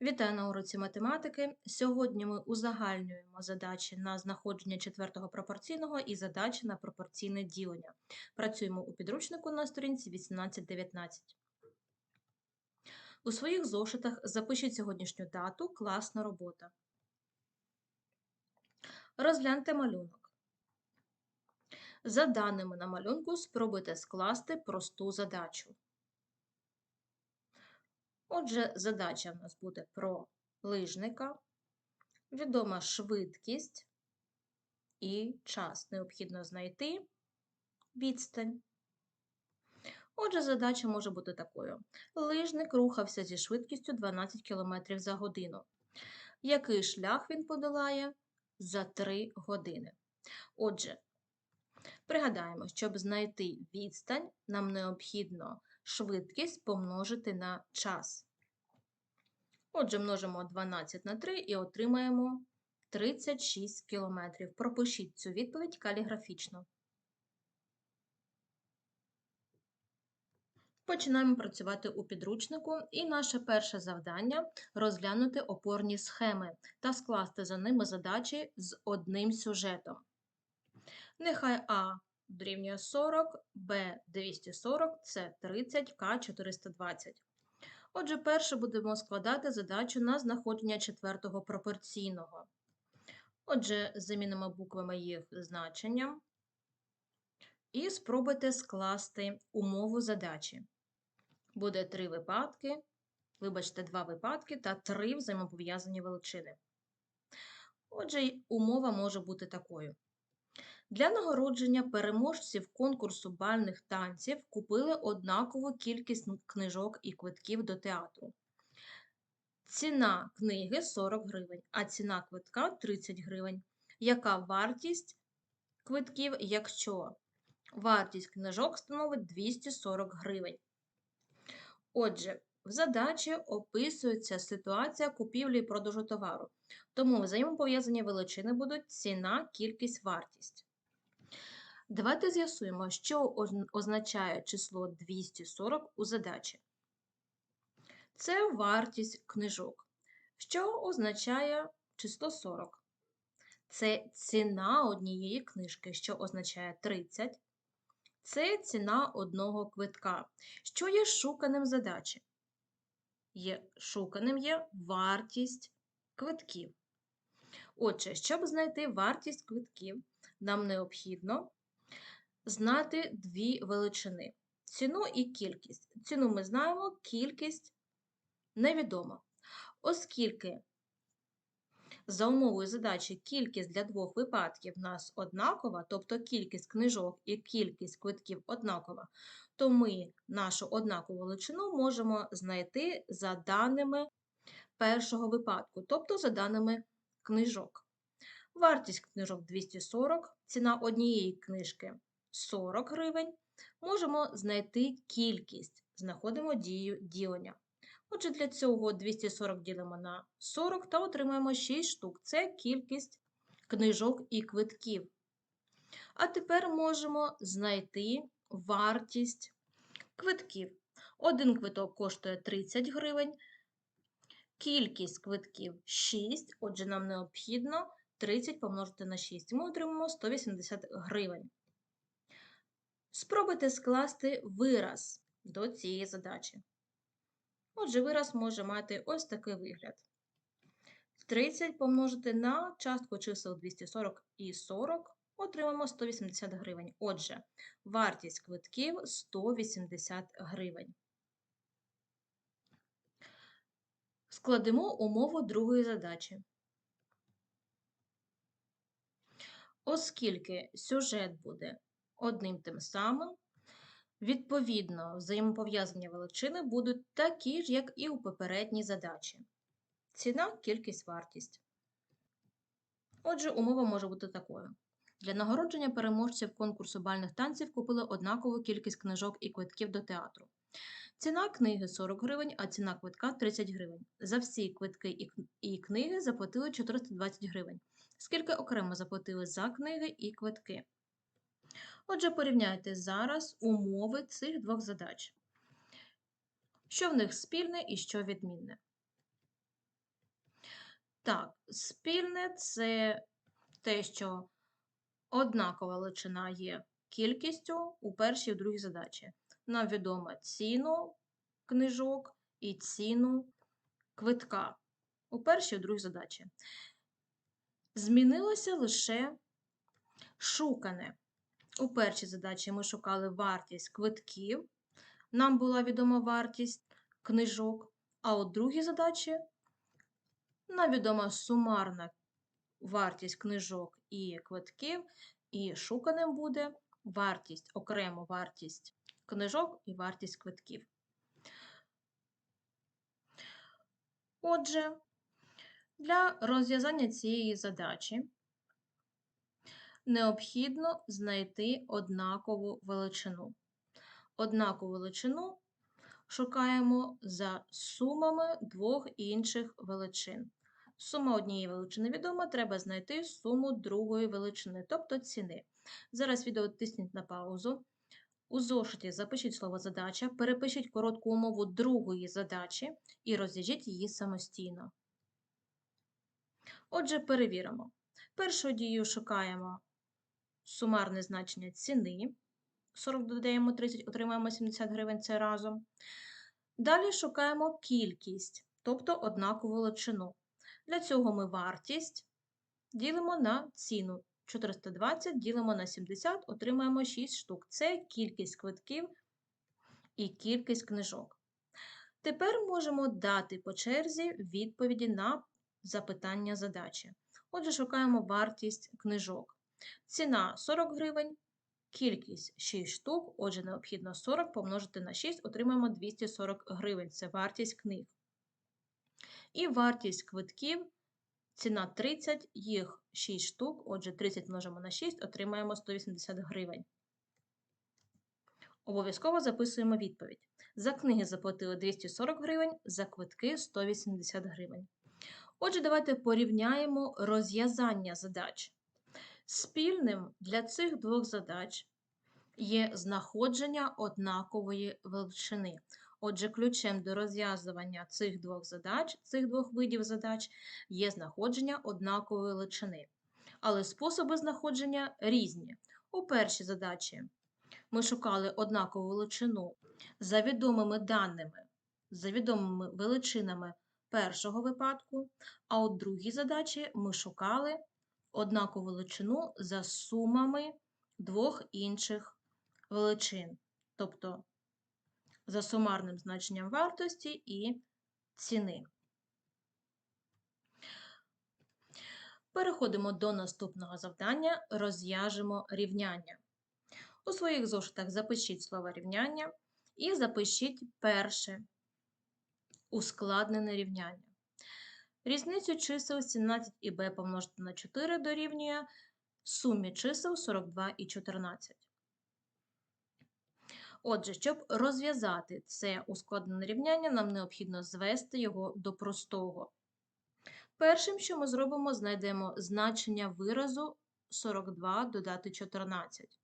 Вітаю на уроці математики. Сьогодні ми узагальнюємо задачі на знаходження четвертого пропорційного і задачі на пропорційне ділення. Працюємо у підручнику на сторінці 18-19. У своїх зошитах запишіть сьогоднішню дату класна робота. Розгляньте малюнок. За даними на малюнку спробуйте скласти просту задачу. Отже, задача в нас буде про лижника, відома швидкість і час. Необхідно знайти відстань. Отже, задача може бути такою: лижник рухався зі швидкістю 12 км за годину. Який шлях він подолає за 3 години? Отже, пригадаємо, щоб знайти відстань, нам необхідно швидкість помножити на час. Отже, множимо 12 на 3 і отримаємо 36 км. Пропишіть цю відповідь каліграфічно. Починаємо працювати у підручнику, і наше перше завдання розглянути опорні схеми та скласти за ними задачі з одним сюжетом. Нехай А дорівнює 40, Б 240, С 30, К 420. Отже, перше будемо складати задачу на знаходження четвертого пропорційного. Отже, замінимо буквами їх значення і спробуйте скласти умову задачі. Буде три випадки, вибачте, два випадки та три взаємопов'язані величини. Отже, умова може бути такою. Для нагородження переможців конкурсу бальних танців купили однакову кількість книжок і квитків до театру. Ціна книги 40 гривень, а ціна квитка 30 гривень. Яка вартість квитків, якщо вартість книжок становить 240 гривень? Отже, в задачі описується ситуація купівлі і продажу товару, тому взаємопов'язані величини будуть ціна, кількість, вартість. Давайте з'ясуємо, що означає число 240 у задачі. Це вартість книжок. Що означає число 40? Це ціна однієї книжки, що означає 30. Це ціна одного квитка. Що є шуканим задачі? Є шуканим є вартість квитків. Отже, щоб знайти вартість квитків, нам необхідно знати дві величини: ціну і кількість. Ціну ми знаємо, кількість невідома. Оскільки за умовою задачі кількість для двох випадків в нас однакова, тобто кількість книжок і кількість квитків однакова, то ми нашу однакову величину можемо знайти за даними першого випадку, тобто за даними книжок. Вартість книжок 240, ціна однієї книжки 40 гривень, можемо знайти кількість, знаходимо дію ділення. Отже, для цього 240 ділимо на 40 та отримаємо 6 штук. Це кількість книжок і квитків. А тепер можемо знайти вартість квитків. Один квиток коштує 30 гривень, кількість квитків 6, отже, нам необхідно 30 помножити на 6. Ми отримаємо 180 гривень. Спробуйте скласти вираз до цієї задачі. Отже, вираз може мати ось такий вигляд. 30 помножити на частку чисел 240 і 40, отримаємо 180 гривень. Отже, вартість квитків 180 гривень. Складемо умову другої задачі. Оскільки сюжет буде одним тим самим. Відповідно, взаємопов'язані величини будуть такі ж, як і у попередній задачі. Ціна, кількість, вартість. Отже, умова може бути такою. Для нагородження переможців конкурсу бальних танців купили однакову кількість книжок і квитків до театру. Ціна книги 40 гривень, а ціна квитка 30 гривень. За всі квитки і книги заплатили 420 гривень. Скільки окремо заплатили за книги і квитки? Отже, порівняйте зараз умови цих двох задач. Що в них спільне і що відмінне. Так, спільне це те, що однакова величина є кількістю у першій і другій задачі. Нам відомо ціну книжок і ціну квитка у першій і в другій задачі. Змінилося лише шукане. У першій задачі ми шукали вартість квитків, нам була відома вартість книжок, а у другій задачі нам відома сумарна вартість книжок і квитків, і шуканим буде вартість, окремо вартість книжок і вартість квитків. Отже, для розв'язання цієї задачі необхідно знайти однакову величину. Однакову величину шукаємо за сумами двох інших величин. Сума однієї величини відома, треба знайти суму другої величини, тобто ціни. Зараз відео тисніть на паузу. У зошиті запишіть слово задача, перепишіть коротку умову другої задачі і розв'яжіть її самостійно. Отже, перевіримо. Першою дією шукаємо сумарне значення ціни. 40 додаємо 30, отримаємо 70 гривень це разом. Далі шукаємо кількість, тобто однакову величину. Для цього ми вартість ділимо на ціну. 420 ділимо на 70, отримаємо 6 штук. Це кількість квитків і кількість книжок. Тепер можемо дати по черзі відповіді на запитання задачі. Отже, шукаємо вартість книжок. Ціна 40 гривень, кількість 6 штук, отже, необхідно 40 помножити на 6, отримаємо 240 гривень. Це вартість книг. І вартість квитків ціна 30, їх 6 штук, отже, 30 множимо на 6, отримаємо 180 гривень. Обов'язково записуємо відповідь. За книги заплатили 240 гривень, за квитки 180 гривень. Отже, давайте порівняємо розв'язання задач. Спільним для цих двох задач є знаходження однакової величини. Отже, ключем до розв'язування цих двох задач, цих двох видів задач є знаходження однакової величини. Але способи знаходження різні. У першій задачі ми шукали однакову величину за відомими даними, за відомими величинами першого випадку, а у другій задачі ми шукали однакову величину за сумами двох інших величин, тобто за сумарним значенням вартості і ціни. Переходимо до наступного завдання, розв'яжемо рівняння. У своїх зошитах запишіть слово рівняння і запишіть перше ускладнене рівняння. Різницю чисел 17 і b помножити на 4 дорівнює сумі чисел 42 і 14. Отже, щоб розв'язати це ускладнене рівняння, нам необхідно звести його до простого. Першим, що ми зробимо, знайдемо значення виразу 42 додати 14.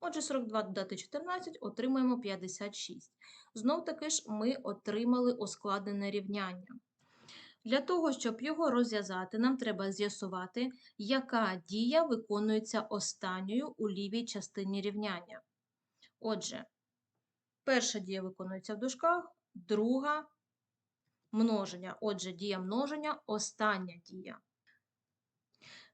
Отже, 42 додати 14 отримаємо 56. Знов таки ж ми отримали ускладнене рівняння. Для того, щоб його розв'язати, нам треба з'ясувати, яка дія виконується останньою у лівій частині рівняння. Отже, перша дія виконується в дужках, друга множення. Отже, дія множення остання дія.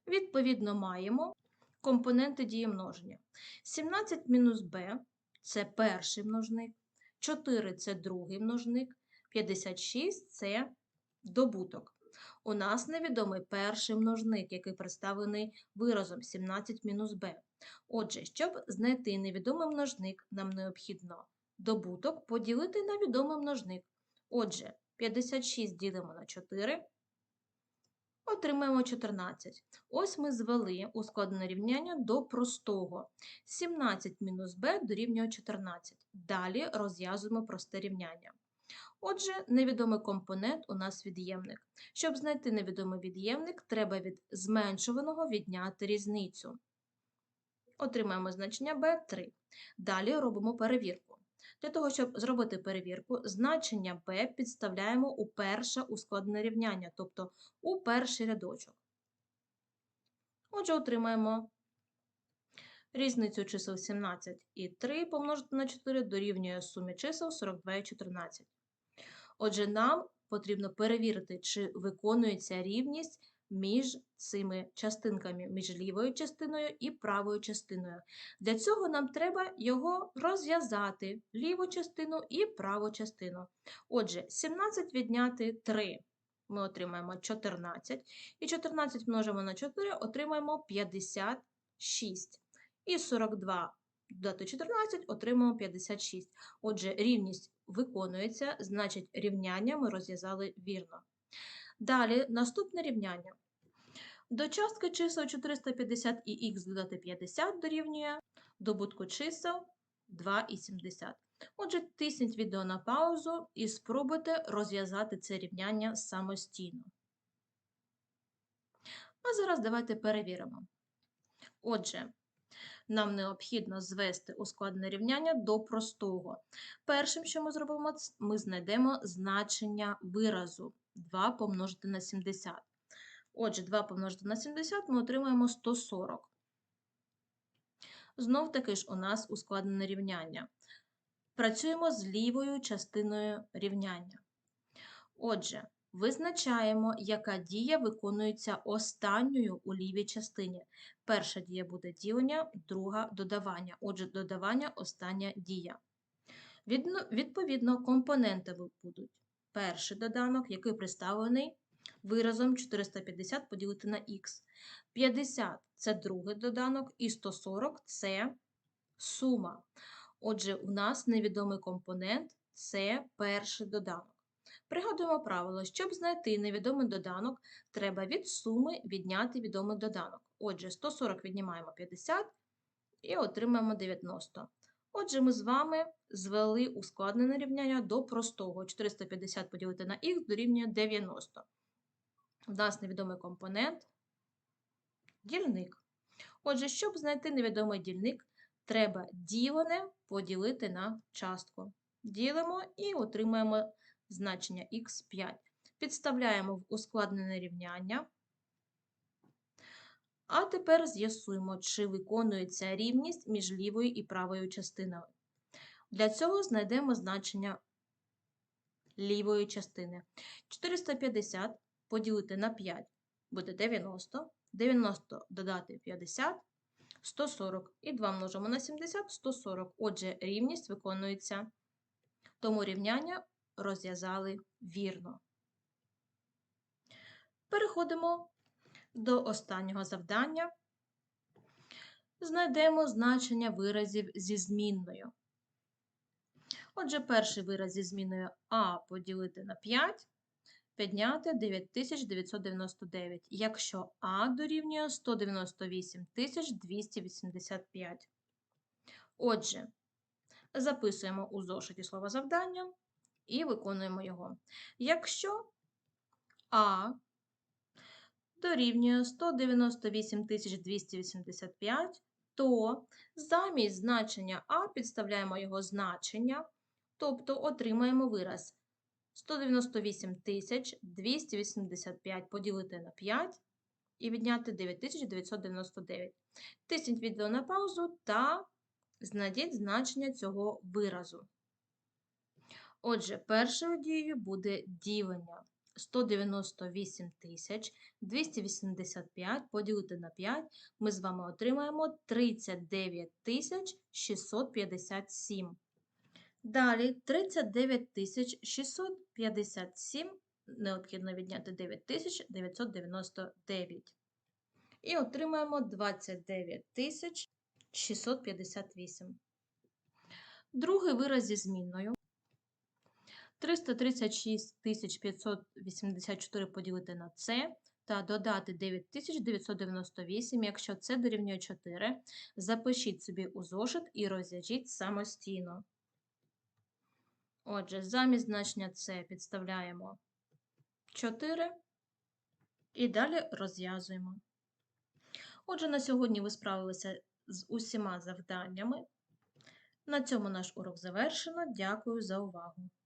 Відповідно, маємо компоненти дії множення. 17 мінус b це перший множник, 4 це другий множник, 56 це добуток. У нас невідомий перший множник, який представлений виразом 17 мінус b. Отже, щоб знайти невідомий множник, нам необхідно добуток поділити на відомий множник. Отже, 56 ділимо на 4, отримаємо 14. Ось ми звели ускладнене рівняння до простого. 17 мінус b дорівнює 14. Далі розв'язуємо просте рівняння. Отже, невідомий компонент у нас від'ємник. Щоб знайти невідомий від'ємник, треба від зменшуваного відняти різницю. Отримаємо значення b 3. Далі робимо перевірку. Для того, щоб зробити перевірку, значення b підставляємо у перше ускладнене рівняння, тобто у перший рядочок. Отже, отримаємо різницю чисел 17 і 3 помножити на 4 дорівнює сумі чисел 42 і 14. Отже, нам потрібно перевірити, чи виконується рівність між цими частинками, між лівою частиною і правою частиною. Для цього нам треба його розв'язати, ліву частину і праву частину. Отже, 17 відняти 3. Ми отримаємо 14. І 14 множимо на 4, отримаємо 56. І 42 додати 14, отримаємо 56. Отже, рівність виконується, значить рівняння ми розв'язали вірно. Далі наступне рівняння. До частки чисел 450 і х додати 50 дорівнює добутку чисел 2 і 70. Отже, тисніть відео на паузу і спробуйте розв'язати це рівняння самостійно. А зараз давайте перевіримо. Отже, нам необхідно звести ускладнене рівняння до простого. Першим, що ми зробимо, ми знайдемо значення виразу 2 помножити на 70. Отже, 2 помножити на 70 ми отримаємо 140. Знов таки ж у нас ускладнене рівняння. Працюємо з лівою частиною рівняння. Отже, визначаємо, яка дія виконується останньою у лівій частині. Перша дія буде ділення, друга додавання. Отже, додавання остання дія. Відповідно, компоненти будуть перший доданок, який представлений виразом 450 поділити на х. 50 це другий доданок, і 140 це сума. Отже, у нас невідомий компонент це перший доданок. Пригадуємо правило, щоб знайти невідомий доданок, треба від суми відняти відомий доданок. Отже, 140 віднімаємо 50 і отримаємо 90. Отже, ми з вами звели ускладнене рівняння до простого. 450 поділити на х дорівнює 90. У нас невідомий компонент дільник. Отже, щоб знайти невідомий дільник, треба ділене поділити на частку. Ділимо і отримаємо значення х5. Підставляємо в ускладнене рівняння. А тепер з'ясуємо, чи виконується рівність між лівою і правою частинами. Для цього знайдемо значення лівої частини. 450 поділити на 5 буде 90. 90 додати 50 140. І 2 множимо на 70 140. Отже, рівність виконується. Тому рівняння розв'язали вірно. Переходимо до останнього завдання. Знайдемо значення виразів зі змінною. Отже, перший вираз зі зміною А поділити на 5 підняти 9999, якщо А дорівнює 198 285. Отже, записуємо у зошиті слово завдання і виконуємо його. Якщо А дорівнює 198 285, то замість значення А підставляємо його значення, тобто отримаємо вираз 198 285 поділити на 5 і відняти 9999. Тисніть відео на паузу та знайдіть значення цього виразу. Отже, першою дією буде ділення. 198 285 поділити на 5, ми з вами отримаємо 39 657. Далі 39 657 необхідно відняти 9999. І отримаємо 29 658. Другий вираз зі змінною. 336 584 поділити на це та додати 9998, якщо це дорівнює 4. Запишіть собі у зошит і розв'яжіть самостійно. Отже, замість значення С підставляємо 4 і далі розв'язуємо. Отже, на сьогодні ви справилися з усіма завданнями. На цьому наш урок завершено. Дякую за увагу!